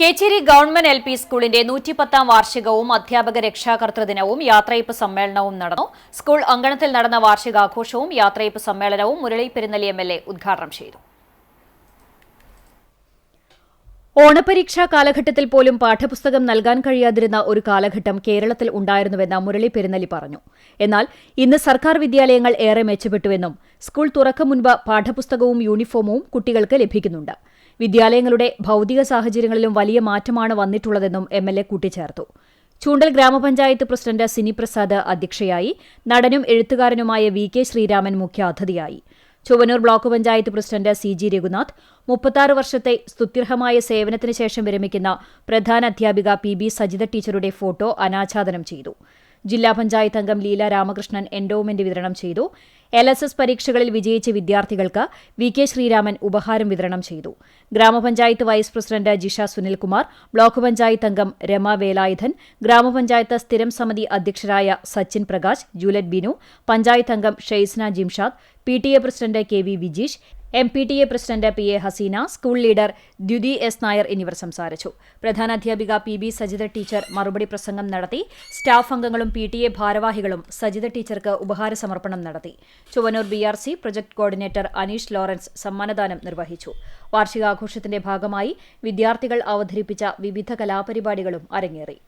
Kecheri government L P സ്കൂളിന്റെ നൂറ്റിപ്പത്താം വാർഷികവും അധ്യാപക രക്ഷാകർത്തൃ ദിനവും യാത്രയപ്പ് സമ്മേളനവും നടന്നു. സ്കൂൾ അങ്കണത്തിൽ നടന്ന വാർഷികാഘോഷവും യാത്രയപ്പ് സമ്മേളനവും Murali Perunnali M L A ഉദ്ഘാടനം ചെയ്തു. ഓണപരീക്ഷാ കാലഘട്ടത്തിൽ പോലും പാഠപുസ്തകം നൽകാൻ കഴിയാതിരുന്ന ഒരു കാലഘട്ടം കേരളത്തിൽ ഉണ്ടായിരുന്നുവെന്ന് മുരളി പെരുന്നലി പറഞ്ഞു. എന്നാൽ ഇന്ന് സർക്കാർ വിദ്യാലയങ്ങൾ ഏറെ മെച്ചപ്പെട്ടുവെന്നും സ്കൂൾ തുറക്കും മുൻപ് പാഠപുസ്തകവും യൂണിഫോമും കുട്ടികൾക്ക് ലഭിക്കുന്നുണ്ട്. വിദ്യാലയങ്ങളുടെ ഭൗതിക സാഹചര്യങ്ങളിലും വലിയ മാറ്റമാണ് വന്നിട്ടുള്ളതെന്നും എം എൽ എ കൂട്ടിച്ചേർത്തു. ചൂണ്ടൽ ഗ്രാമപഞ്ചായത്ത് പ്രസിഡന്റ് സിനിപ്രസാദ് അധ്യക്ഷയായി നടനും എഴുത്തുകാരനുമായ വി കെ ശ്രീരാമൻ മുഖ്യാതിഥിയായി. Chuvanoor block panchayat president C G Raghunath മുപ്പത്താറ് വർഷത്തെ സ്തുത്യർഹമായ സേവനത്തിന് ശേഷം വിരമിക്കുന്ന പ്രധാന അധ്യാപിക പി ബി സജിത ടീച്ചറുടെ ഫോട്ടോ അനാച്ഛാദനം ചെയ്തു. ജില്ലാ പഞ്ചായത്ത് അംഗം ലീല രാമകൃഷ്ണൻ എൻഡോമെന്റ് വിതരണം ചെയ്തു. എൽ എസ് എസ് പരീക്ഷകളിൽ വിജയിച്ച വിദ്യാർത്ഥികൾക്ക് വി കെ ശ്രീരാമൻ ഉപഹാരം വിതരണം ചെയ്തു. ഗ്രാമപഞ്ചായത്ത് vice president Jisha Sunilkumar block panchayat അംഗം രമ വേലായുധൻ ഗ്രാമപഞ്ചായത്ത് സ്ഥിരം സമിതി അധ്യക്ഷരായ സച്ചിൻ പ്രകാശ് ജൂലറ്റ് ബിനു പഞ്ചായത്ത് അംഗം Shaysna Jimshad P T A president K V Vijeesh M P T A president P A Haseena school leader Dyuthi S Nair എന്നിവർ സംസാരിച്ചു. പ്രധാനാധ്യാപിക പി ബി സജിത ടീച്ചർ മറുപടി പ്രസംഗം നടത്തി. സ്റ്റാഫ് അംഗങ്ങളും പി ടി എ ഭാരവാഹികളും സജിത ടീച്ചർക്ക് ഉപഹാര സമർപ്പണം നടത്തി. Chuvanoor B R C project coordinator Aneesh Lawrence സമ്മാനദാനം നിർവഹിച്ചു. വാർഷികാഘോഷത്തിന്റെ ഭാഗമായി വിദ്യാർത്ഥികൾ അവതരിപ്പിച്ച വിവിധ കലാപരിപാടികളും അരങ്ങേറി.